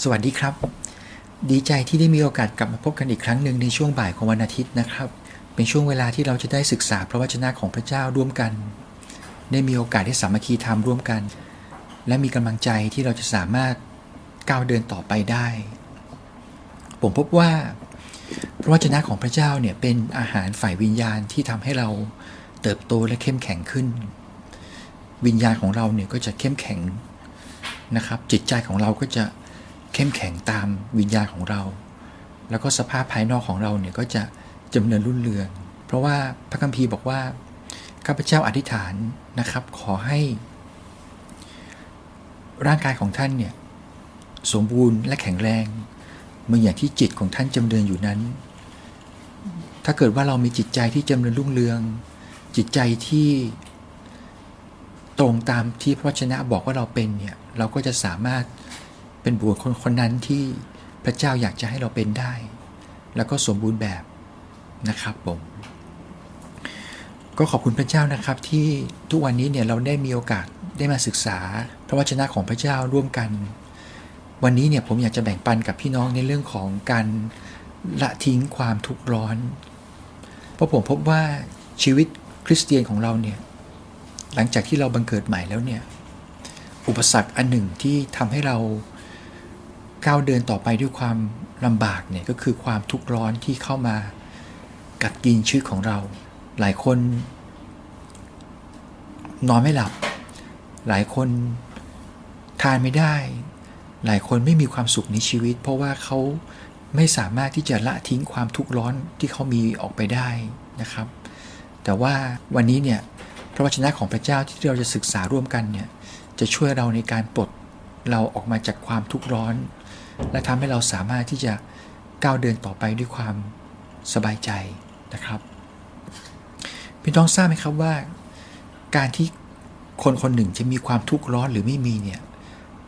สวัสดีครับ ดีใจที่ได้มีโอกาสกลับมาพบกันอีกครั้งหนึ่งในช่วงบ่ายของวันอาทิตย์นะครับ เป็นช่วงเวลาที่เราจะได้ศึกษาพระวจนะของพระเจ้าร่วมกัน ได้มีโอกาสได้สามัคคีธรรมร่วมกัน และมีกำลังใจที่เราจะสามารถก้าวเดินต่อไปได้ ผมพบว่า พระวจนะของพระเจ้าเนี่ยเป็นอาหารฝ่ายวิญญาณที่ทำให้เราเติบโตและเข้มแข็งขึ้น วิญญาณของเราเนี่ยก็จะเข้มแข็งนะครับ จิตใจของเราก็จะ เข้มแข็งตามวิญญาณของเรา แล้วก็สภาพภายนอกของเราเนี่ยก็จะจำเนินรุ่นเรือง เพราะว่าพระคัมภีร์บอกว่าข้าพเจ้าอธิษฐานนะครับ ขอให้ ร่างกายของท่านเนี่ยสมบูรณ์และแข็งแรงเหมือนอย่างที่จิตของท่านจำเริญอยู่นั้น ถ้าเกิดว่าเรามีจิตใจที่จำเริญรุ่งเรือง จิตใจที่ตรงตามที่พระวจนะบอกว่าเราเป็นเนี่ย เราก็จะสามารถ เป็นบุคคลคนนั้นที่พระเจ้าอยากจะให้เราเป็นได้ แล้วก็สมบูรณ์แบบนะครับผมก็ขอบคุณพระเจ้านะครับที่ทุกวันนี้เนี่ยเราได้มีโอกาสได้มาศึกษา พระวจนะของพระเจ้าร่วมกัน วันนี้เนี่ยผมอยากจะแบ่งปันกับพี่น้องในเรื่องของการละทิ้งความทุกข์ร้อน เพราะผมพบว่าชีวิตคริสเตียนของเราเนี่ยหลังจากที่เราบังเกิดใหม่แล้วเนี่ยอุปสรรคอันหนึ่งที่ทำให้เรา ก้าวเดินต่อไปด้วยความลำบากเนี่ยก็คือความทุกข์ร้อนที่เข้ามากัดกินชีวิตของเรา หลายคน นอนไม่หลับ หลายคนทานไม่ได้ หลายคนไม่มีความสุขในชีวิต เพราะว่าเขาไม่สามารถที่จะละทิ้งความทุกข์ร้อนที่เขามีออกไปได้นะครับ แต่ว่าวันนี้เนี่ยพระวจนะของพระเจ้าที่เราจะศึกษาร่วมกันเนี่ยจะช่วยเราในการปลดเราออกมาจากความทุกข์ร้อน และทำให้เราสามารถที่จะก้าวเดินต่อไปด้วยความสบายใจนะครับพี่น้องทราบไหมครับว่า การที่คนคนหนึ่งจะมีความทุกข์ร้อนหรือไม่มีเนี่ย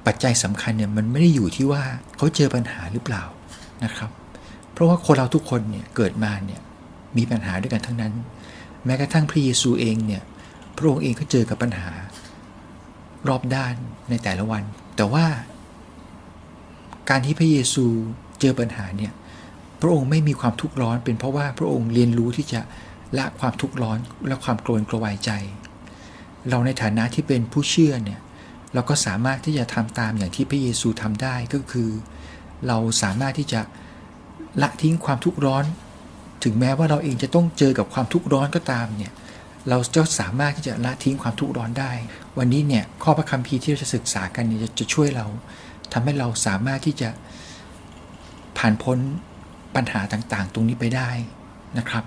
ปัจจัยสำคัญเนี่ยมันไม่ได้อยู่ที่ว่าเขาเจอปัญหาหรือเปล่านะครับ เพราะว่าคนเราทุกคนเนี่ยเกิดมาเนี่ยมีปัญหาด้วยกันทั้งนั้น แม้กระทั่งพระเยซูเองเนี่ยพระองค์เองก็เจอกับปัญหารอบด้านในแต่ละวัน แต่ว่า การที่พระเยซูเจอปัญหาเนี่ยพระองค์ไม่มีความทุกข์ร้อน เป็นเพราะว่าพระองค์เรียนรู้ที่จะละความทุกข์ร้อนและความโกรธกระวายใจ เราในฐานะที่เป็นผู้เชื่อเนี่ยเราก็สามารถที่จะทำตามอย่างที่พระเยซูทำได้ก็คือ เราสามารถที่จะละทิ้งความทุกข์ร้อน ถึงแม้ว่าเราเองจะต้องเจอกับความทุกข์ร้อนก็ตามเนี่ยเราจะสามารถที่จะละทิ้งความทุกข์ร้อนได้ วันนี้เนี่ยข้อพระคัมภีร์ที่เราจะศึกษากันเนี่ยจะช่วยเรา ทำให้เราสามารถที่จะผ่านพ้นปัญหาต่างๆ ตรงนี้ไปได้นะครับ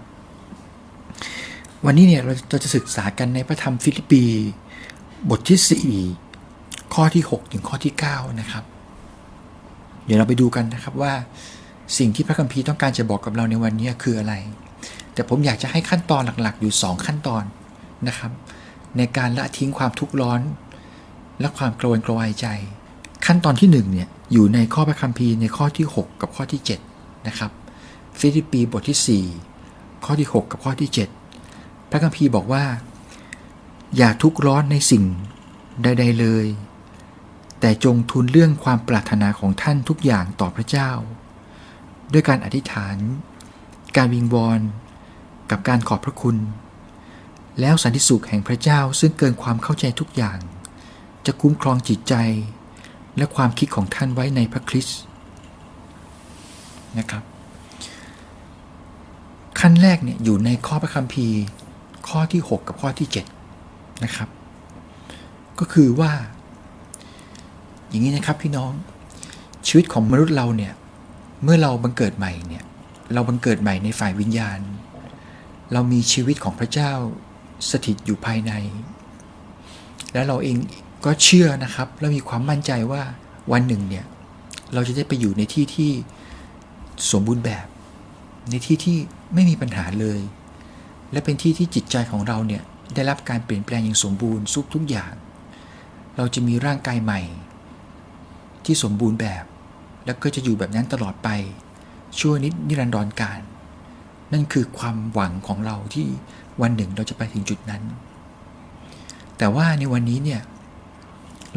วันนี้เนี่ยเราจะศึกษากันในพระธรรมฟิลิปปีบทที่ 4 ข้อที่ 6 ถึงข้อที่ 9 นะครับ เดี๋ยวเราไปดูกันนะครับว่าสิ่งที่พระคัมภีร์ต้องการจะบอกกับเราในวันนี้คืออะไร แต่ผมอยากจะให้ขั้นตอนหลักๆ อยู่ 2 ขั้นตอนนะครับ ในการละทิ้งความทุกข์ร้อน และความโกรนกระวายใจ ขั้นตอนที่1เนี่ยอยู่ในข้อพระคัมภีร์ในข้อที่ 6 กับข้อที่7นะครับฟิลิปปีบทที่ 4 ข้อที่ 6 กับข้อที่ 7 พระคัมภีร์บอกว่า อย่าทุกข์ร้อนในสิ่งใด ๆเลย แต่จงทูลเรื่องความปรารถนาของท่านทุกอย่างต่อพระเจ้า ด้วยการอธิษฐาน การวิงวอนกับการขอบพระคุณ แล้วสันติสุขแห่งพระเจ้าซึ่งเกินความเข้าใจทุกอย่าง จะคุ้มครองจิตใจ และความคิดของท่านไว้ในพระคริสต์นะครับ ขั้นแรกเนี่ยอยู่ในข้อพระคัมภีร์ข้อที่ 6 กับข้อที่ 7 นะครับ ก็คือว่า อย่างนี้นะครับพี่น้องชีวิตของมนุษย์เราเนี่ยเมื่อเราบังเกิดใหม่เนี่ยเราบังเกิดใหม่ในฝ่ายวิญญาณ เรามีชีวิตของพระเจ้าสถิตอยู่ภายใน แล้วเราเอง ก็เชื่อนะครับและมีความมั่นใจว่าวันหนึ่งเนี่ยเราจะได้ไปอยู่ในที่ที่สมบูรณ์แบบ ในที่ที่ไม่มีปัญหาเลย และเป็นที่ที่จิตใจของเราเนี่ยได้รับการเปลี่ยนแปลงอย่างสมบูรณ์ทุกทุกอย่าง เราจะมีร่างกายใหม่ ที่สมบูรณ์แบบ แล้วก็จะอยู่แบบนั้นตลอดไป ชั่วนิดนิรันดรการ นั่นคือความหวังของเราที่วันหนึ่งเราจะไปถึงจุดนั้น แต่ว่าในวันนี้เนี่ย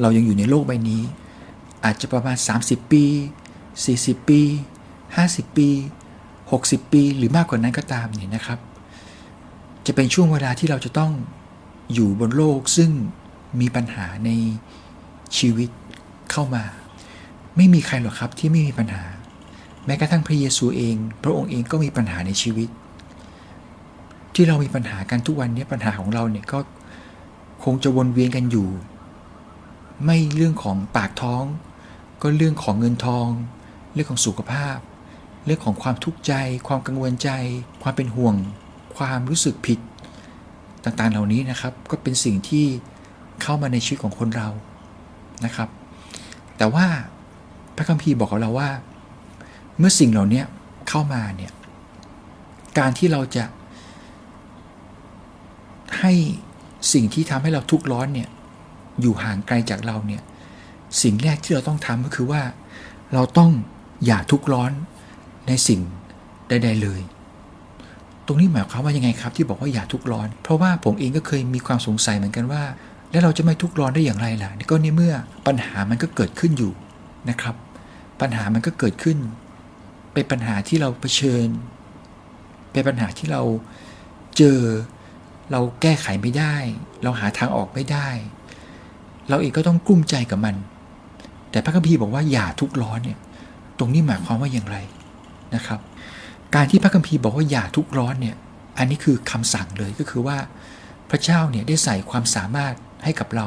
เรายังอยู่ในโลกใบนี้ อาจจะประมาณ 30 ปี 40 ปี 50 ปี 60 ปี หรือมากกว่านั้นก็ตามเนี่ยนะครับ จะเป็นช่วงเวลาที่เราจะต้องอยู่บนโลกซึ่งมีปัญหาในชีวิตเข้ามา ไม่มีใครหรอกครับที่ไม่มีปัญหา แม้กระทั่งพระเยซูเอง พระองค์เองก็มีปัญหาในชีวิต ที่เรามีปัญหากันทุกวันนี้ปัญหาของเราเนี่ยก็คงจะวนเวียนกันอยู่ ไม่เรื่องของปากท้อง ก็เรื่องของเงินทอง เรื่องของสุขภาพ เรื่องของความทุกข์ใจ ความกังวลใจ ความเป็นห่วง ความรู้สึกผิด ต่างๆเหล่านี้นะครับ ก็เป็นสิ่งที่เข้ามาในชีวิตของคนเรานะครับ แต่ว่าพระคัมภีร์บอกกับเราว่า เมื่อสิ่งเหล่านี้เข้ามาเนี่ยการที่เราจะให้สิ่งที่ทำให้เราทุกข์ร้อนเนี่ย อยู่ห่างไกลจากเราเนี่ยสิ่งแรกที่เราต้องทำก็คือว่า เราต้องอย่าทุกข์ร้อนในสิ่งใดๆเลย ตรงนี้หมายความว่ายังไงครับที่บอกว่าอย่าทุกข์ร้อน เพราะว่าผมเองก็เคยมีความสงสัยเหมือนกันว่า แล้วเราจะไม่ทุกข์ร้อนได้อย่างไรล่ะก็ในเมื่อปัญหามันก็เกิดขึ้นอยู่นะครับ ปัญหามันก็เกิดขึ้น เป็นปัญหาที่เราเผชิญ เป็นปัญหาที่เราเจอเราแก้ไขไม่ได้ เราหาทางออกไม่ได้ เราเองก็ต้องกลุ้มใจกับมัน แต่พระคัมภีร์บอกว่าอย่าทุกร้อนเนี่ย ตรงนี้หมายความว่าอย่างไรนะครับ การที่พระคัมภีร์บอกว่าอย่าทุกร้อนเนี่ย อันนี้คือคำสั่งเลยก็คือว่า พระเจ้าเนี่ยได้ใส่ความสามารถให้กับเรา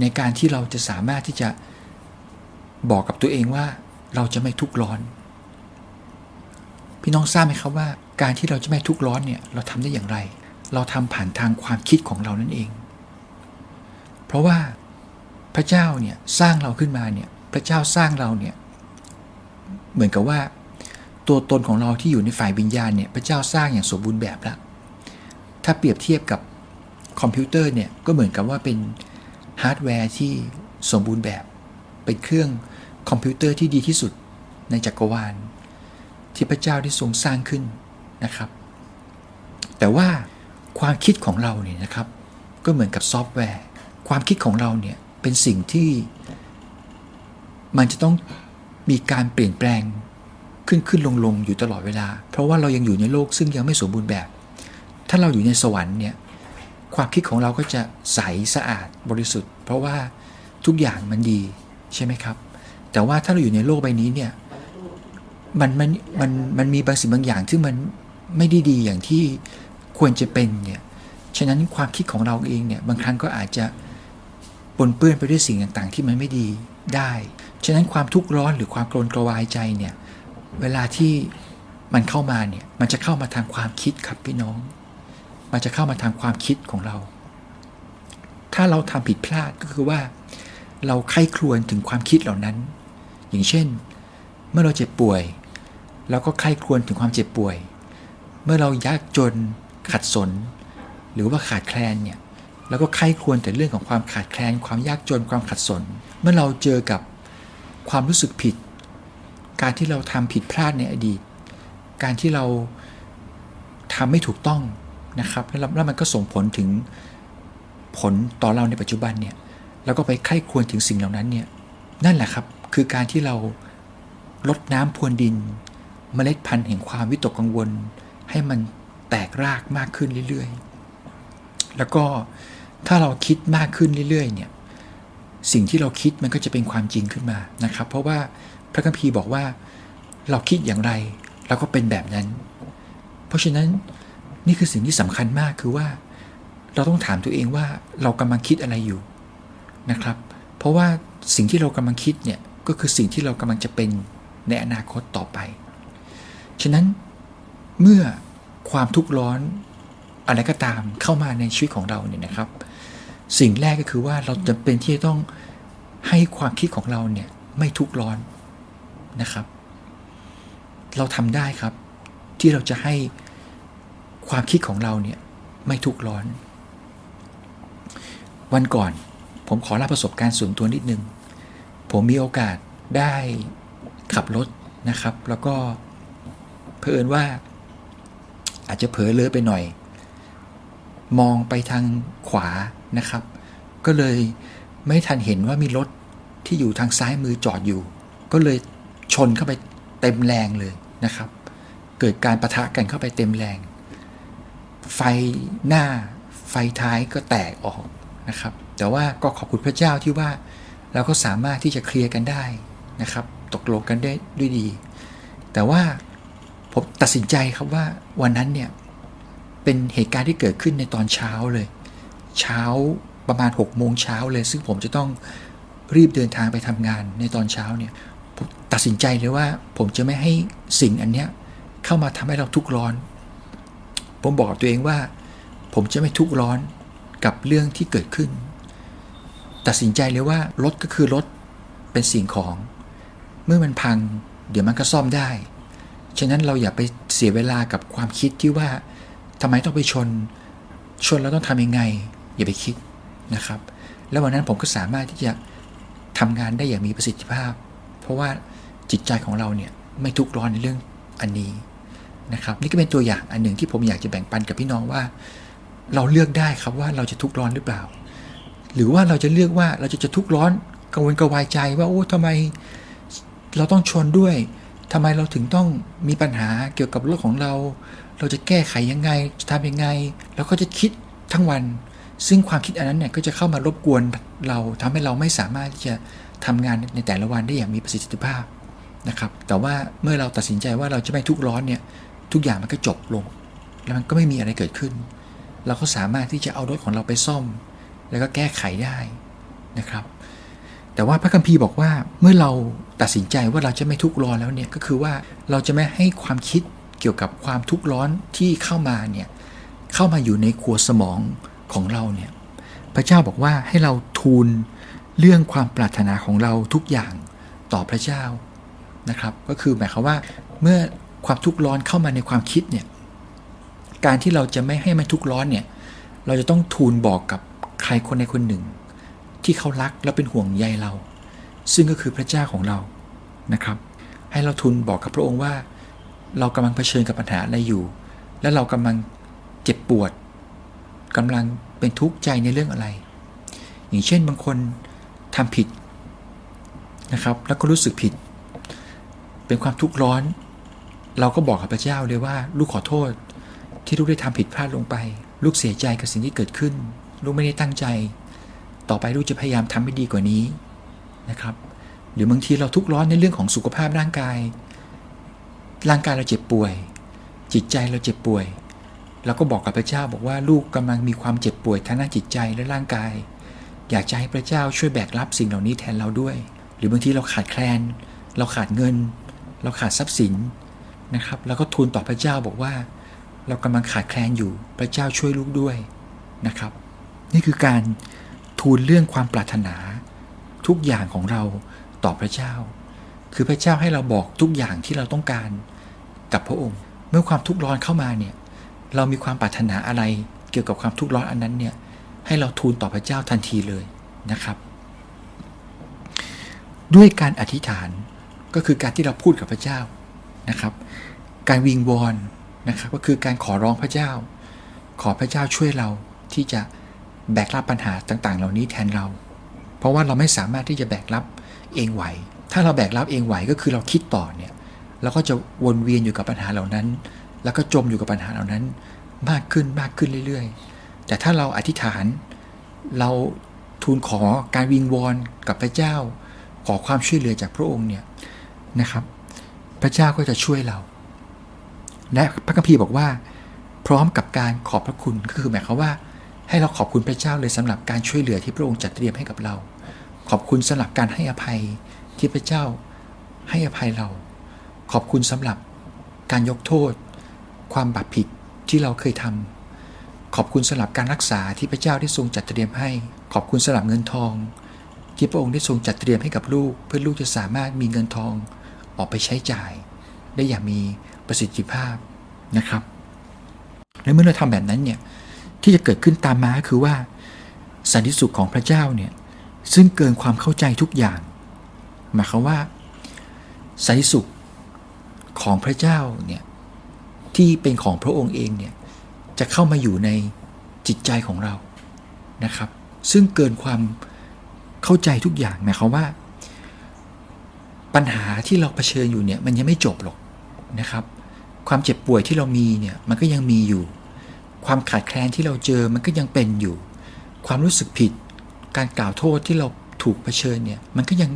ในการที่เราจะสามารถที่จะบอกกับตัวเองว่าเราจะไม่ทุกร้อน พี่น้องทราบไหมครับว่า การที่เราจะไม่ทุกร้อนเนี่ยเราทำได้อย่างไร เราทำผ่านทางความคิดของเรานั่นเอง เพราะว่า พระเจ้าเนี่ยสร้างเราขึ้นมาเนี่ยพระเจ้าสร้างเราเนี่ยเหมือนกับว่า ตัวตนของเราที่อยู่ในฝ่ายวิญญาณเนี่ยพระเจ้าสร้างอย่างสมบูรณ์แบบแล้วถ้าเปรียบเทียบกับคอมพิวเตอร์เนี่ยก็เหมือนกับว่าเป็นฮาร์ดแวร์ที่สมบูรณ์แบบ เป็นเครื่องคอมพิวเตอร์ที่ดีที่สุดในจักรวาล ที่พระเจ้าได้ทรงสร้างขึ้นนะครับ แต่ว่าความคิดของเราเนี่ยนะครับ ก็เหมือนกับซอฟต์แวร์ ความคิดของเราเนี่ย เป็นสิ่งที่มันจะต้องมีการเปลี่ยนแปลงขึ้นขึ้นลงลงอยู่ตลอดเวลา เพราะว่าเรายังอยู่ในโลกซึ่งยังไม่สมบูรณ์แบบ ถ้าเราอยู่ในสวรรค์เนี่ยความคิดของเราก็จะใสสะอาดบริสุทธิ์ เพราะว่าทุกอย่างมันดีใช่ไหมครับ แต่ว่าถ้าเราอยู่ในโลกใบนี้เนี่ยมันมันมันมันมีบางสิ่งบางอย่างที่มันไม่ได้ดีอย่างที่ควรจะเป็นเนี่ยฉะนั้นความคิดของเราเองเนี่ยบางครั้งก็อาจจะ ปนเปื้อนไปด้วยสิ่งต่างๆ ที่มันไม่ดีได้ ฉะนั้นความทุกข์ร้อนหรือความโกรนกระวายใจเนี่ย เวลาที่มันเข้ามาเนี่ย มันจะเข้ามาทางความคิดครับพี่น้อง มันจะเข้ามาทางความคิดของเรา ถ้าเราทำผิดพลาดก็คือว่า เราไข้ครวญถึงความคิดเหล่านั้น อย่างเช่น เมื่อเราเจ็บป่วยเราก็ไข้ครวญถึงความเจ็บป่วย เมื่อเรายากจนขัดสน หรือว่าขาดแคลนเนี่ย แล้วก็ไข้ควรแต่เรื่องของความขาดแคลน ความยากจนความขัดสน เมื่อเราเจอกับความรู้สึกผิด การที่เราทำผิดพลาดในอดีต การที่เราทำไม่ถูกต้องนะครับ แล้วมันก็ส่งผลถึงผลต่อเราในปัจจุบันเนี่ยแล้วก็ไปไข้ควรถึงสิ่งเหล่านั้นเนี่ยนั่นแหละครับคือการที่เราลดน้ำพรวนดินเมล็ดพันธุ์แห่งความวิตกกังวล ให้มันแตกรากมากขึ้นเรื่อยๆ แล้วก็ ถ้าเราคิดมากขึ้นเรื่อยๆเนี่ยสิ่งที่เราคิดมันก็จะเป็นความจริงขึ้นมานะครับ เพราะว่าพระคัมภีร์บอกว่าเราคิดอย่างไรเราก็เป็นแบบนั้น เพราะฉะนั้นนี่คือสิ่งที่สำคัญมากคือว่า เราต้องถามตัวเองว่าเรากำลังคิดอะไรอยู่นะครับ เพราะว่าสิ่งที่เรากำลังคิดเนี่ยก็คือสิ่งที่เรากำลังจะเป็นในอนาคตต่อไป ฉะนั้นเมื่อความทุกข์ร้อนอะไรก็ตามเข้ามาในชีวิตของเราเนี่ยนะครับ สิ่งแรกก็คือว่าเราจะเป็นที่จะต้องให้ความคิดของเราเนี่ยไม่ทุกร้อนนะครับ เราทำได้ครับ ที่เราจะให้ความคิดของเราเนี่ยไม่ทุกร้อน วันก่อนผมขอเล่าประสบการณ์ส่วนตัวนิดนึง ผมมีโอกาสได้ขับรถนะครับ แล้วก็เพื่อนว่าอาจจะเผลอเลอไปหน่อย มองไปทางขวา นะครับ ก็เลยไม่ทันเห็นว่ามีรถที่อยู่ทางซ้ายมือจอดอยู่ ก็เลยชนเข้าไปเต็มแรงเลยนะครับ เกิดการประทะกันเข้าไปเต็มแรง ไฟหน้าไฟท้ายก็แตกออกนะครับ แต่ว่าก็ขอบคุณพระเจ้าที่ว่าเราก็สามารถที่จะเคลียร์กันได้นะครับ ตกลงกันได้ด้วยดี แต่ว่าผมตัดสินใจครับว่าวันนั้นเนี่ยเป็นเหตุการณ์ที่เกิดขึ้นในตอนเช้าเลย เช้าประมาณ6โมงเช้าเลย ซึ่งผมจะต้องรีบเดินทางไปทำงานในตอนเช้าเนี่ยผมตัดสินใจเลยว่า ผมจะไม่ให้สิ่งอันเนี้ยเข้ามาทำให้เราทุกข์ร้อน ผมบอกตัวเองว่า ผมจะไม่ทุกข์ร้อนกับเรื่องที่เกิดขึ้น ตัดสินใจเลยว่ารถก็คือรถเป็นสิ่งของ เมื่อมันพัง เดี๋ยวมันก็ซ่อมได้ ฉะนั้นเราอย่าไปเสียเวลากับความคิดที่ว่าทำไมต้องไปชน ชนแล้วต้องทำยังไง อย่าไปคิดนะครับ แล้ววันนั้นผมก็สามารถที่จะทำงานได้อย่างมีประสิทธิภาพ เพราะว่าจิตใจของเราเนี่ยไม่ทุกข์ร้อนในเรื่องอันนี้นะครับ นี่ก็เป็นตัวอย่างอันหนึ่งที่ผมอยากจะแบ่งปันกับพี่น้องว่า เราเลือกได้ครับว่าเราจะทุกข์ร้อนหรือเปล่า หรือว่าเราจะเลือกว่าเราจะจะทุกข์ร้อนกังวลกระวายใจว่าโอ้ทำไมเราต้องชนด้วยทำไมเราถึงต้องมีปัญหาเกี่ยวกับรถของเรา เราจะแก้ไขยังไงจะทำยังไงแล้วก็จะคิดทั้งวัน ซึ่งความคิดอันนั้นเนี่ยก็จะเข้ามารบกวนเราทำให้เราไม่สามารถที่จะทำงานในแต่ละวันได้อย่างมีประสิทธิภาพนะครับ แต่ว่าเมื่อเราตัดสินใจว่าเราจะไม่ทุกข์ร้อนเนี่ยทุกอย่างมันก็จบลง แล้วมันก็ไม่มีอะไรเกิดขึ้น เราก็สามารถที่จะเอารถของเราไปซ่อม แล้วก็แก้ไขได้นะครับ แต่ว่าพระคัมภีร์บอกว่าเมื่อเราตัดสินใจว่าเราจะไม่ทุกข์ร้อนแล้วเนี่ยก็คือว่าเราจะไม่ให้ความคิดเกี่ยวกับความทุกข์ร้อนที่เข้ามาเนี่ยเข้ามาอยู่ในครัวสมอง ของเราเนี่ยพระเจ้าบอกว่าให้เราทูลเรื่องความปรารถนาของเราทุกอย่างต่อพระเจ้านะครับ ก็คือหมายความว่าเมื่อความทุกข์ร้อนเข้ามาในความคิดเนี่ยการที่เราจะไม่ให้มันทุกข์ร้อนเนี่ยเราจะต้องทูลบอกกับใครคนใดคนหนึ่ง ที่เขารักและเป็นห่วงใยเรา ซึ่งก็คือพระเจ้าของเรานะครับ ให้เราทูลบอกกับพระองค์ว่า เรากำลังเผชิญกับปัญหาอะไรอยู่ และเรากำลังเจ็บปวด กำลังเป็นทุกข์ใจในเรื่องอะไร อย่างเช่นบางคนทำผิดนะครับ แล้วก็รู้สึกผิด เป็นความทุกข์ร้อน เราก็บอกกับพระเจ้าเลยว่า ลูกขอโทษ ที่ลูกได้ทำผิดพลาดลงไป ลูกเสียใจกับสิ่งที่เกิดขึ้น ลูกไม่ได้ตั้งใจ ต่อไปลูกจะพยายามทำให้ดีกว่านี้นะครับ หรือบางทีเราทุกข์ร้อนในเรื่องของสุขภาพร่างกาย ร่างกายเราเจ็บป่วย จิตใจเราเจ็บป่วย เราก็บอกกับพระเจ้าบอกว่าลูกกำลังมีความเจ็บป่วยทั้งด้านจิตใจและร่างกาย อยากจะให้พระเจ้าช่วยแบกรับสิ่งเหล่านี้แทนเราด้วย หรือบางทีเราขาดแคลน เราขาดเงิน เราขาดทรัพย์สินนะครับ แล้วก็ทูลต่อพระเจ้าบอกว่า เรากำลังขาดแคลนอยู่พระเจ้าช่วยลูกด้วยนะครับ นี่คือการทูลเรื่องความปรารถนา ทุกอย่างของเราต่อพระเจ้า คือพระเจ้าให้เราบอกทุกอย่างที่เราต้องการกับพระองค์ เมื่อความทุกข์ร้อนเข้ามาเนี่ย เรามีความปรารถนาอะไรเกี่ยวกับความทุกข์ร้อนอันนั้นเนี่ยให้เราทูลต่อพระเจ้าทันทีเลยนะครับ ด้วยการอธิษฐานก็คือการที่เราพูดกับพระเจ้านะครับ การวิงวอนนะครับก็คือการขอร้องพระเจ้า ขอพระเจ้าช่วยเราที่จะแบกรับปัญหาต่าง ๆ เหล่านี้แทนเรา เพราะว่าเราไม่สามารถที่จะแบกรับเองไหว ถ้าเราแบกรับเองไหวก็คือเราคิดต่อเนี่ยเราก็จะวนเวียนอยู่กับปัญหาเหล่านั้น แล้วก็จมอยู่กับปัญหาเหล่านั้น มากขึ้นมากขึ้นเรื่อย ๆ แต่ถ้าเราอธิษฐาน เราทูลขอการวิงวอนกับพระเจ้า ขอความช่วยเหลือจากพระองค์เนี่ยนะครับ พระเจ้าก็จะช่วยเรา และพระคัมภีร์บอกว่า พร้อมกับการขอบพระคุณก็คือหมายความว่า ให้เราขอบคุณพระเจ้าเลยสำหรับการช่วยเหลือที่พระองค์จัดเตรียมให้กับเรา ขอบคุณสำหรับการให้อภัยที่พระเจ้าให้อภัยเรา ขอบคุณสำหรับการยกโทษ ความบาปผิดที่เราเคยทำขอบคุณสำหรับการรักษาที่พระเจ้าได้ทรงจัดเตรียมให้ ขอบคุณสำหรับเงินทอง ที่พระองค์ได้ทรงจัดเตรียมให้กับลูก เพื่อลูกจะสามารถมีเงินทองออกไปใช้จ่าย ได้อย่างมีประสิทธิภาพนะครับและเมื่อเราทำแบบนั้นเนี่ยที่จะเกิดขึ้นตามมาคือว่าสันติสุขของพระเจ้าเนี่ยซึ่งเกินความเข้าใจทุกอย่าง หมายความว่าสันติสุขของพระเจ้าเนี่ย ที่เป็นของพระองค์เองเนี่ยจะเข้ามาอยู่ในจิตใจของเรานะครับ ซึ่งเกินความเข้าใจทุกอย่างหมายความว่า ปัญหาที่เราเผชิญอยู่เนี่ยมันยังไม่จบหรอกนะครับ ความเจ็บป่วยที่เรามีเนี่ยมันก็ยังมีอยู่ ความขาดแคลนที่เราเจอมันก็ยังเป็นอยู่ ความรู้สึกผิด การกล่าวโทษที่เราถูกเผชิญเนี่ยมันก็ยัง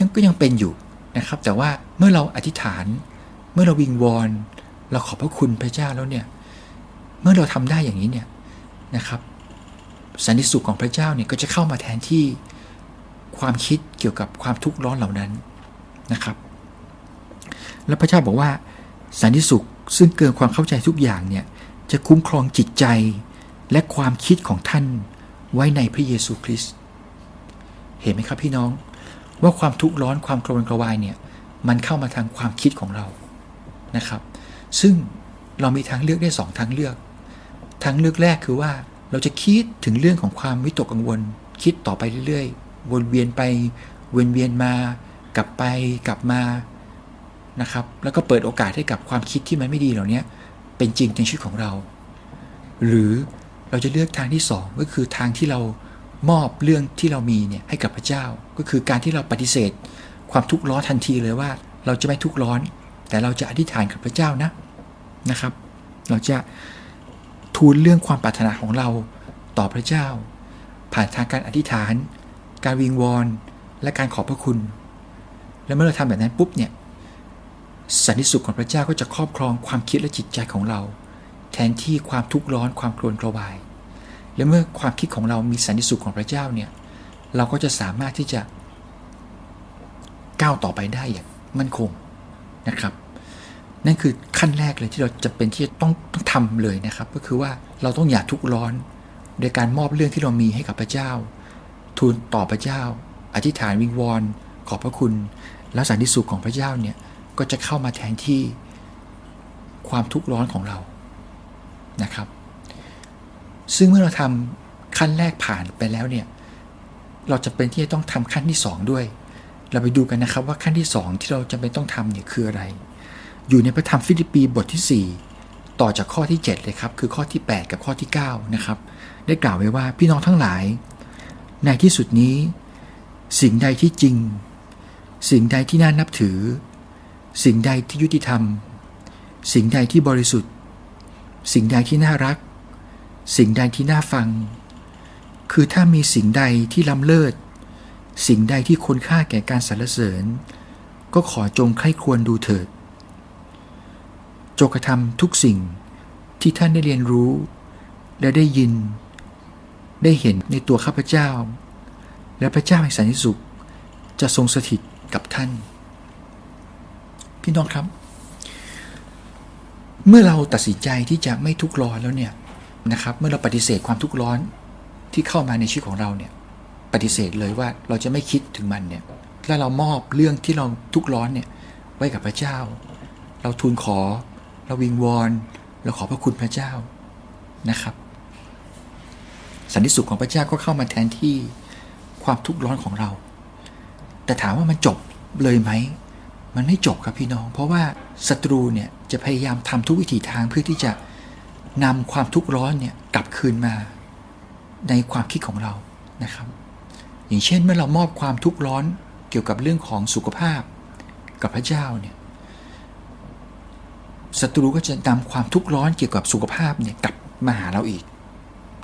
ยังก็ยังเป็นอยู่นะครับ แต่ว่าเมื่อเราอธิษฐาน เมื่อเราวิงวอน เราขอบพระคุณพระเจ้าแล้วเนี่ย เมื่อเราทำได้อย่างนี้เนี่ยนะครับสันติสุขของพระเจ้าเนี่ยก็จะเข้ามาแทนที่ความคิดเกี่ยวกับความทุกข์ร้อนเหล่านั้นนะครับ แล้วพระเจ้าบอกว่าสันติสุขซึ่งเกินความเข้าใจทุกอย่างเนี่ยจะคุ้มครองจิตใจและความคิดของท่านไว้ในพระเยซูคริสต์เห็นไหมครับพี่น้องว่าความทุกข์ร้อนความกระวนกระวายเนี่ยมันเข้ามาทางความคิดของเรานะครับ ซึ่งเรามีทางเลือกได้สองทางเลือก ทางเลือกแรกคือว่าเราจะคิดถึงเรื่องของความวิตกกังวล คิดต่อไปเรื่อยๆ วนเวียนไปวนเวียนมา กลับไปกลับมานะครับ แล้วก็เปิดโอกาสให้กับความคิดที่มันไม่ดีเหล่านี้เป็นจริงในชีวิตของเรา หรือเราจะเลือกทางที่สองก็คือทางที่เรามอบเรื่องที่เรามีเนี่ยให้กับพระเจ้า ก็คือการที่เราปฏิเสธ ความทุกข์ร้อนทันทีเลยว่า เราจะไม่ทุกข์ร้อน แต่เราจะอธิษฐานกับพระเจ้านะนะครับ เราจะทูลเรื่องความปรารถนาของเราต่อพระเจ้า ผ่านทางการอธิษฐาน การวิงวอนและการขอบพระคุณ และเมื่อเราทำแบบนั้นปุ๊บเนี่ยสันติสุขของพระเจ้าก็จะครอบครองความคิดและจิตใจของเรา แทนที่ความทุกข์ร้อนความโกรนกระวาย และเมื่อความคิดของเรามีสันติสุขของพระเจ้าเนี่ยเราก็จะสามารถที่จะก้าวต่อไปได้อย่างมั่นคง นะครับ นั่นคือขั้นแรกเลยที่เราจะเป็นที่ต้องต้องทำเลยนะครับ ก็คือว่าเราต้องอย่าทุกข์ร้อน โดยการมอบเรื่องที่เรามีให้กับพระเจ้า ทูลต่อพระเจ้า อธิษฐานวิงวอนขอบพระคุณ แล้วสันติสุขของพระเจ้าเนี่ยก็จะเข้ามาแทนที่ความทุกข์ร้อนของเรานะครับ ซึ่งเมื่อเราทำขั้นแรกผ่านไปแล้วเนี่ย เราจะเป็นที่จะต้องทำขั้นที่ 2 ด้วย เราไปดูกันนะครับว่าขั้นที่ 2 ที่เราจะเป็นต้องทำเนี่ยคืออะไร อยู่ในพระธรรมฟิลิปปีบทที่ 4 ต่อจากข้อที่ 7 เลยครับ คือข้อที่ 8 กับข้อที่ 9 นะครับ ได้กล่าวไว้ว่าพี่น้องทั้งหลาย ในที่สุดนี้ สิ่งใดที่จริง สิ่งใดที่น่านับถือ สิ่งใดที่ยุติธรรม สิ่งใดที่บริสุทธิ์ สิ่งใดที่น่ารัก สิ่งใดที่น่าฟัง คือถ้ามีสิ่งใดที่ล้ำเลิศ สิ่งใดที่คุณค่าแก่การสรรเสริญ ก็ขอจงใคร่ควรดูเถิด จงกระทำทุกสิ่งที่ท่านได้เรียนรู้ และได้ยิน ได้เห็นในตัวข้าพเจ้า และพระเจ้าแห่งสันติสุข จะทรงสถิตกับท่าน พี่น้องครับ เมื่อเราตัดสินใจที่จะไม่ทุกข์ร้อนแล้วเนี่ยนะครับ เมื่อเราปฏิเสธความทุกข์ร้อนที่เข้ามาในชีวิตของเราเนี่ย ปฏิเสธเลยว่าเราจะไม่คิดถึงมันเนี่ยแล้วเรามอบเรื่องที่เราทุกข์ร้อนเนี่ยไว้กับพระเจ้า เราทูลขอ เราวิงวอน เราขอพระคุณพระเจ้านะครับ สันติสุขของพระเจ้าก็เข้ามาแทนที่ความทุกข์ร้อนของเรา แต่ถามว่ามันจบเลยไหม มันไม่จบครับพี่น้อง เพราะว่าศัตรูเนี่ยจะพยายามทำทุกวิถีทางเพื่อที่จะนำความทุกข์ร้อนเนี่ยกลับคืนมาในความคิดของเรานะครับ อย่างเช่นเมื่อเรามอบความทุกข์ร้อนเกี่ยวกับเรื่องของสุขภาพ กับพระเจ้าเนี่ยศัตรูก็จะนำความทุกข์ร้อนเกี่ยวกับสุขภาพเนี่ยกลับมาหาเราอีก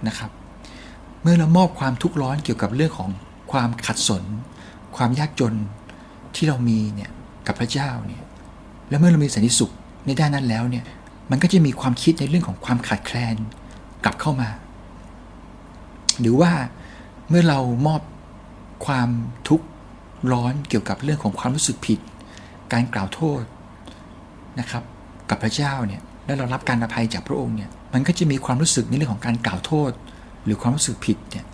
นะครับ เมื่อเรามอบความทุกข์ร้อนเกี่ยวกับเรื่องของความขัดสน ความยากจนที่เรามีเนี่ยกับพระเจ้าเนี่ยแล้วเมื่อเรามีสันติสุขในด้านนั้นแล้วเนี่ยมันก็จะมีความคิดในเรื่องของความขาดแคลนกลับเข้ามา หรือว่าเมื่อเรามอบ ความทุกข์ร้อนเกี่ยวกับเรื่องของความรู้สึกผิด การกล่าวโทษนะครับ กับพระเจ้าเนี่ยแล้วเรารับการอภัยจากพระองค์เนี่ยมันก็จะมีความรู้สึกในเรื่องของการกล่าวโทษ หรือความรู้สึกผิดเนี่ย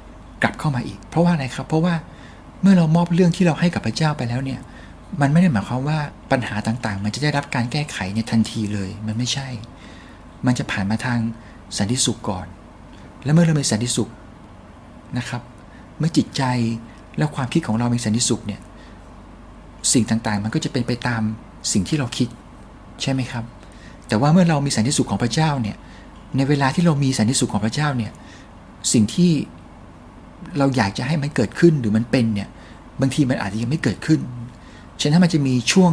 กลับเข้ามาอีก เพราะว่าอะไรครับ เพราะว่าเมื่อเรามอบเรื่องที่เราให้กับพระเจ้าไปแล้วเนี่ยมันไม่ได้หมายความว่าปัญหาต่างๆ มันจะได้รับการแก้ไขในทันทีเลย มันไม่ใช่ มันจะผ่านมาทางสันติสุขก่อน แล้วเมื่อเรามีสันติสุขนะครับ เมื่อจิตใจ และความคิดของเรามีสันติสุขเนี่ยสิ่งต่างๆ มันก็จะเป็นไปตามสิ่งที่เราคิด ใช่ไหมครับ แต่ว่าเมื่อเรามีสันติสุขของพระเจ้าเนี่ยในเวลาที่เรามีสันติสุขของพระเจ้าเนี่ยสิ่งที่เราอยากจะให้มันเกิดขึ้นหรือมันเป็นเนี่ยบางทีมันอาจจะยังไม่เกิดขึ้น ฉะนั้นมันจะมีช่วง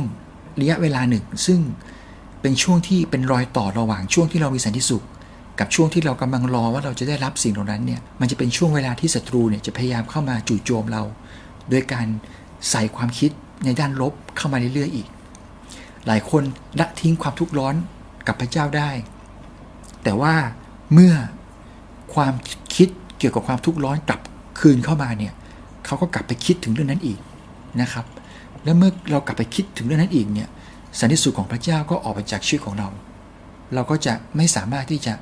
ระยะเวลาหนึ่ง ซึ่งเป็นช่วงที่เป็นรอยต่อระหว่างช่วงที่เรามีสันติสุข กับช่วงที่เรากำลังรอว่าเราจะได้รับสิ่งเหล่านั้นเนี่ยมันจะเป็นช่วงเวลาที่ศัตรูเนี่ยจะพยายามเข้ามาจู่โจมเรา โดยการใส่ความคิดในด้านลบเข้ามาเรื่อยๆอีก หลายคนละทิ้งความทุกข์ร้อนกับพระเจ้าได้ แต่ว่าเมื่อความคิดเกี่ยวกับความทุกข์ร้อนกลับคืนเข้ามาเนี่ยเขาก็กลับไปคิดถึงเรื่องนั้นอีกนะครับ แล้วเมื่อเรากลับไปคิดถึงเรื่องนั้นอีกเนี่ยสันติสุขของพระเจ้าก็ออกไปจากชีวิตของเรา เราก็จะไม่สามารถที่จะ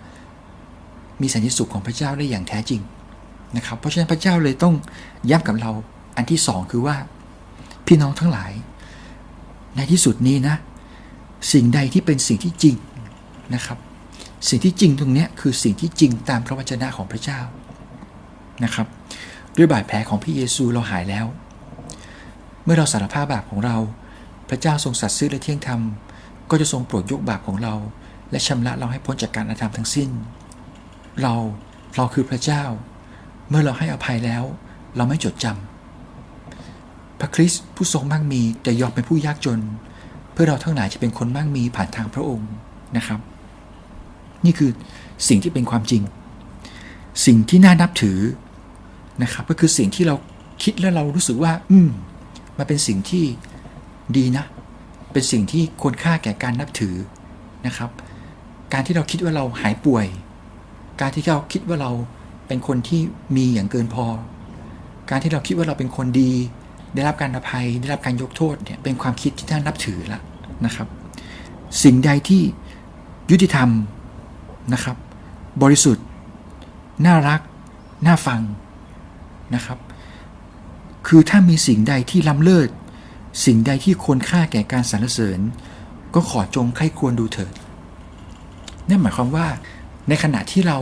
มีสันติสุขของพระเจ้าได้อย่างแท้จริงนะครับเพราะฉะนั้นพระเจ้าเลยต้องย้ำกับเราอันที่สองคือว่า พี่น้องทั้งหลาย ในที่สุดนี้นะ สิ่งใดที่เป็นสิ่งที่จริงนะครับ สิ่งที่จริงตรงนี้คือสิ่งที่จริงตามพระวจนะของพระเจ้านะครับ ด้วยบาดแผลของพระเยซูเราหายแล้ว เมื่อเราสารภาพบาปของเรา พระเจ้าทรงสัตย์ซื่อและเที่ยงธรรม ก็จะทรงโปรดยกบาปของเรา และชำระเราให้พ้นจากการอาธรรมทั้งสิ้น เราเราคือพระเจ้า เมื่อเราให้อภัยแล้ว เราไม่จดจำพระคริสต์ผู้ทรงมั่งมีแต่ยอมเป็นผู้ยากจน เพื่อเราทั้งหลายจะเป็นคนมั่งมีผ่านทางพระองค์นะครับ นี่คือสิ่งที่เป็นความจริง สิ่งที่น่านับถือนะครับ ก็คือสิ่งที่เราคิดแล้วเรารู้สึกว่า อืมมันเป็นสิ่งที่ดีนะ เป็นสิ่งที่ควรค่าแก่การนับถือนะครับ การที่เราคิดว่าเราหายป่วย การที่เราคิดว่าเราเป็นคนที่มีอย่างเกินพอ การที่เราคิดว่าเราเป็นคนดี ได้รับการอภัย ได้รับการยกโทษเนี่ยเป็นความคิดที่น่านับถือละนะครับ สิ่งใดที่ยุติธรรมนะครับ บริสุทธิ์ น่ารัก น่าฟังนะครับ คือถ้ามีสิ่งใดที่ล้ำเลิศ สิ่งใดที่ควรค่าแก่การสรรเสริญ ก็ขอจงใคร่ควรดูเถิดนั่นหมายความว่า ในขณะที่เรา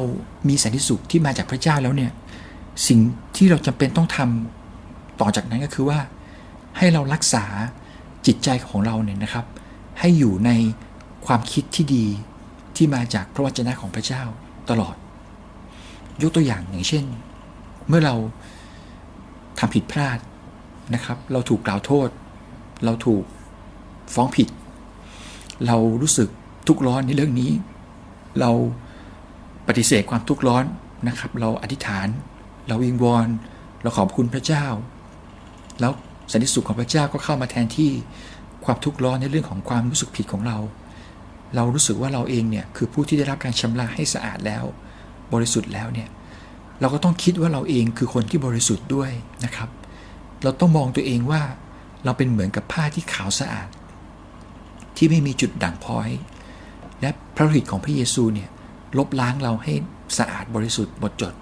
มีสันติสุขที่มาจากพระเจ้าแล้วเนี่ย สิ่งที่เราจำเป็นต้องทำต่อจากนั้นก็คือว่า ให้เรารักษาจิตใจของเราเนี่ยนะครับ ให้อยู่ในความคิดที่ดีที่มาจากพระวจนะของพระเจ้าตลอด ยกตัวอย่างอย่างเช่น เมื่อเราทำผิดพลาดนะครับ เราถูกกล่าวโทษ เราถูกฟ้องผิด เรารู้สึกทุกข์ร้อนในเรื่องนี้ เรา ปฏิเสธความทุกข์ร้อนนะครับ เราอธิษฐาน เราวิงวอนเราขอบคุณพระเจ้า แล้วสันติสุขของพระเจ้าก็เข้ามาแทนที่ความทุกข์ร้อนในเรื่องของความรู้สึกผิดของเรา เรารู้สึกว่าเราเองเนี่ยคือผู้ที่ได้รับการชำระให้สะอาดแล้ว บริสุทธิ์แล้วเนี่ยเราก็ต้องคิดว่าเราเองคือคนที่บริสุทธิ์ด้วยนะครับ เราต้องมองตัวเองว่าเราเป็นเหมือนกับผ้าที่ขาวสะอาด ที่ไม่มีจุดด่างพร้อย และพระฤทธิ์ของพระเยซูเนี่ย ลบล้างเราให้สะอาดบริสุทธิ์หมดจด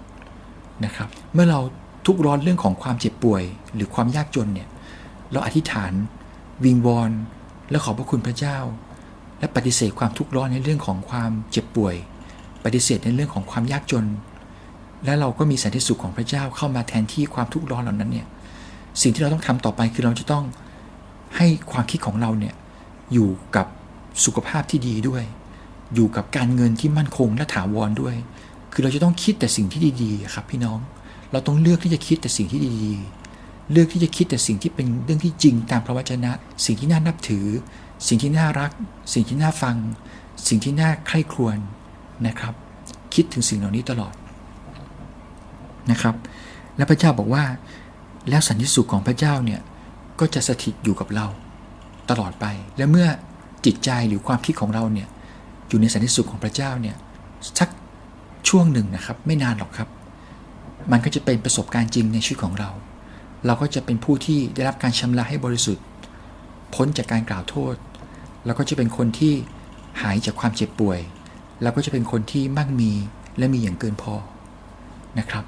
นะครับ เมื่อเราทุกร้อนเรื่องของความเจ็บป่วย หรือความยากจนเนี่ยเราอธิษฐาน วิงวอนและขอบพระคุณพระเจ้า และปฏิเสธความทุกข์ร้อนในเรื่องของความเจ็บป่วย ปฏิเสธในเรื่องของความยากจน และเราก็มีสันติสุขของพระเจ้าเข้ามาแทนที่ความทุกข์ร้อนเหล่านั้นเนี่ยสิ่งที่เราต้องทำต่อไปคือเราจะต้องให้ความคิดของเราเนี่ยอยู่กับสุขภาพที่ดีด้วย อยู่กับการเงินที่มั่นคงและถาวรด้วย คือเราจะต้องคิดแต่สิ่งที่ดีๆครับพี่น้อง เราต้องเลือกที่จะคิดแต่สิ่งที่ดีๆ เลือกที่จะคิดแต่สิ่งที่เป็นเรื่องที่จริงตามพระวจนะ สิ่งที่น่านับถือ สิ่งที่น่ารัก สิ่งที่น่าฟัง สิ่งที่น่าใคร่ครวญนะครับ คิดถึงสิ่งเหล่านี้ตลอดนะครับ และพระเจ้าบอกว่า แล้วสันติสุขของพระเจ้าเนี่ยก็จะสถิตอยู่กับเราตลอดไป และเมื่อจิตใจหรือความคิดของเราเนี่ย อยู่ในสันติสุขของพระเจ้าเนี่ยสักช่วงหนึ่งนะครับ ไม่นานหรอกครับ มันก็จะเป็นประสบการณ์จริงในชีวิตของเรา เราก็จะเป็นผู้ที่ได้รับการชำระให้บริสุทธิ์ พ้นจากการกล่าวโทษ แล้วก็จะเป็นคนที่หายจากความเจ็บป่วย แล้วก็จะเป็นคนที่มั่งมีและมีอย่างเกินพอนะครับ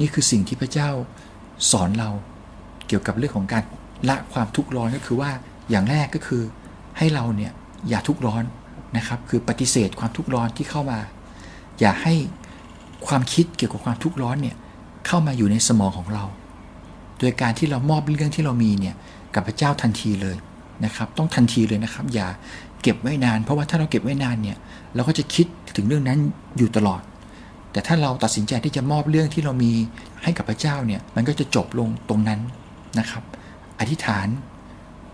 นี่คือสิ่งที่พระเจ้าสอนเราเกี่ยวกับเรื่องของการละความทุกข์ร้อนก็คือว่าอย่างแรกก็คือให้เราเนี่ยอย่าทุกข์ร้อน นะครับคือปฏิเสธความทุกข์ร้อนที่เข้ามา อย่าให้ความคิดเกี่ยวกับความทุกข์ร้อนเนี่ยเข้ามาอยู่ในสมองของเรา โดยการที่เรามอบเรื่องที่เรามีเนี่ยกับพระเจ้าทันทีเลยนะครับต้องทันทีเลยนะครับ อย่าเก็บไว้นาน เพราะว่าถ้าเราเก็บไว้นานเนี่ยเราก็จะคิดถึงเรื่องนั้นอยู่ตลอด แต่ถ้าเราตัดสินใจที่จะมอบเรื่องที่เรามีให้กับพระเจ้าเนี่ยมันก็จะจบลงตรงนั้นนะครับ อธิษฐาน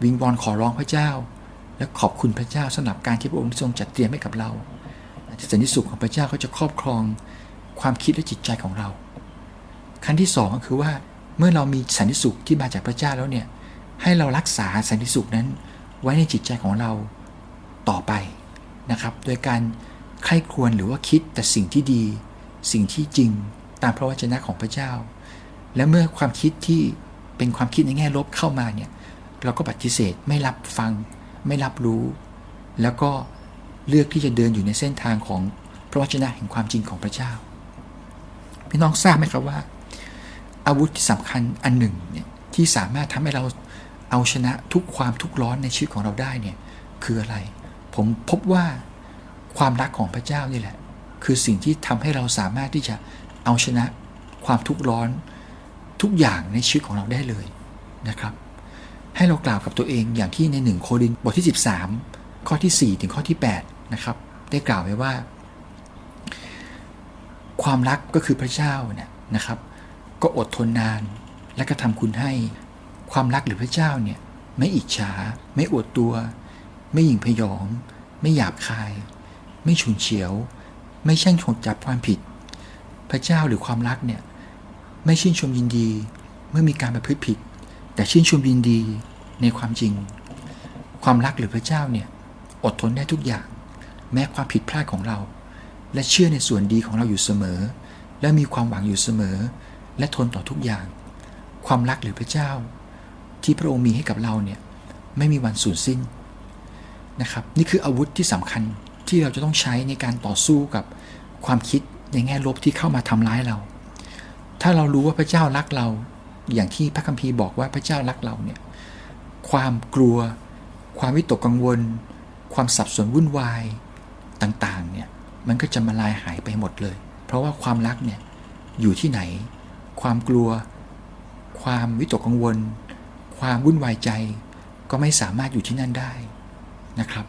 วิงวอนขอร้องพระเจ้า และขอบคุณพระเจ้าสำหรับการที่พระองค์ทรงจัดเตรียมให้กับเราสันติสุขของพระเจ้าก็จะครอบครองความคิดและจิตใจของเรา ขั้นที่สองก็คือว่าเมื่อเรามีสันติสุขที่มาจากพระเจ้าแล้วเนี่ยให้เรารักษาสันติสุขนั้นไว้ในจิตใจของเราต่อไปนะครับ โดยการใคร่ควญหรือว่าคิดแต่สิ่งที่ดี สิ่งที่จริงตามพระวจนะของพระเจ้า และเมื่อความคิดที่เป็นความคิดในแง่ลบเข้ามาเนี่ยเราก็ปฏิเสธไม่รับฟัง ไม่รับรู้ แล้วก็เลือกที่จะเดินอยู่ในเส้นทางของพระวจนะแห่งความจริงของพระเจ้า พี่น้องทราบไหมครับว่า อาวุธที่สำคัญอันหนึ่งเนี่ยที่สามารถทำให้เราเอาชนะทุกความทุกข์ร้อนในชีวิตของเราได้เนี่ยคืออะไร ผมพบว่าความรักของพระเจ้านี่แหละ คือสิ่งที่ทำให้เราสามารถที่จะเอาชนะความทุกข์ร้อนทุกอย่างในชีวิตของเราได้เลยนะครับ ให้เรากล่าวกับตัวเองอย่างที่ในหนึ่งโครินบทที่ 13 ข้อที่ 4 ถึงข้อที่ 8 นะครับ ได้กล่าวไว้ว่า ความรักก็คือพระเจ้าเนี่ยนะครับ ก็อดทนนานและก็ทำคุณให้ความรักหรือพระเจ้าเนี่ย ไม่อิจฉา ไม่อวดตัว ไม่หยิ่งพยอง ไม่หยาบคาย ไม่ฉุนเฉียว ไม่แช่งชงจับความผิด พระเจ้าหรือความรักเนี่ย ไม่ชื่นชมยินดี เมื่อมีการประพฤติผิด แต่ชื่นชมยินดีในความจริง ความรักหรือพระเจ้าเนี่ยอดทนได้ทุกอย่าง แม้ความผิดพลาดของเรา และเชื่อในส่วนดีของเราอยู่เสมอ และมีความหวังอยู่เสมอ และทนต่อทุกอย่าง ความรักหรือพระเจ้า ที่พระองค์มีให้กับเราเนี่ยไม่มีวันสูญสิ้นนะครับนี่คืออาวุธที่สำคัญที่เราจะต้องใช้ในการต่อสู้กับความคิดในแง่ลบที่เข้ามาทำร้ายเรา ถ้าเรารู้ว่าพระเจ้ารักเรา อย่างที่พระคัมภีร์บอกว่าพระเจ้ารักเราเนี่ยความกลัว ความวิตกกังวล ความสับสนวุ่นวายต่างๆเนี่ยมันก็จะมาลายหายไปหมดเลย เพราะว่าความรักเนี่ยอยู่ที่ไหน ความกลัว ความวิตกกังวล ความวุ่นวายใจ ก็ไม่สามารถอยู่ที่นั่นได้นะครับ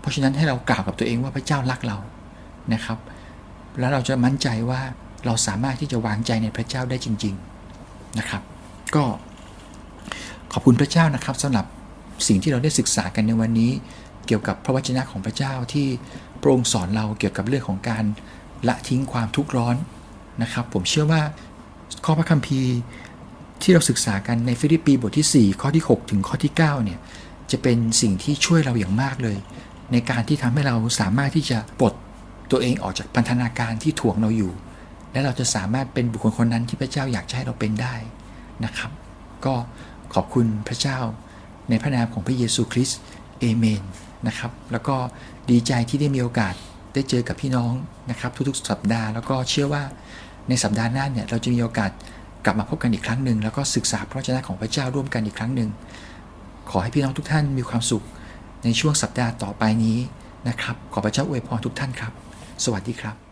เพราะฉะนั้นให้เรากล่าวกับตัวเองว่าพระเจ้ารักเรานะครับ แล้วเราจะมั่นใจว่าเราสามารถที่จะวางใจในพระเจ้าได้จริง ๆนะครับ ก็ขอบคุณพระเจ้านะครับสำหรับสิ่งที่เราได้ศึกษากันในวันนี้ เกี่ยวกับพระวจนะของพระเจ้าที่พระองค์สอนเราเกี่ยวกับเรื่องของการละทิ้งความทุกข์ร้อนนะครับ ผมเชื่อว่าข้อพระคัมภีร์ที่เราศึกษากันในฟิลิปปีบทที่ 4 ข้อที่ 6 ถึงข้อที่9เนี่ยจะเป็นสิ่งที่ช่วยเราอย่างมากเลย ในการที่ทำให้เราสามารถที่จะปลดตัวเองออกจากพันธนาการที่ถ่วงเราอยู่ และเราจะสามารถเป็นบุคคลคนนั้นที่พระเจ้าอยากให้เราเป็นได้ นะครับ ก็ขอบคุณพระเจ้าในพระนามของพระเยซูคริสต์เอเมนนะครับ แล้วก็ดีใจที่ได้มีโอกาสได้เจอกับพี่น้องนะครับ ทุกๆ สัปดาห์แล้วก็เชื่อว่าในสัปดาห์หน้าเนี่ยเราจะมีโอกาสกลับมาพบกันอีกครั้งหนึ่งแล้วก็ศึกษาพระวจนะของพระเจ้าร่วมกันอีกครั้งหนึ่งขอให้พี่น้องทุกท่านมีความสุขในช่วงสัปดาห์ต่อไปนี้นะครับ ขอพระเจ้าอวยพรทุกท่านครับ สวัสดีครับ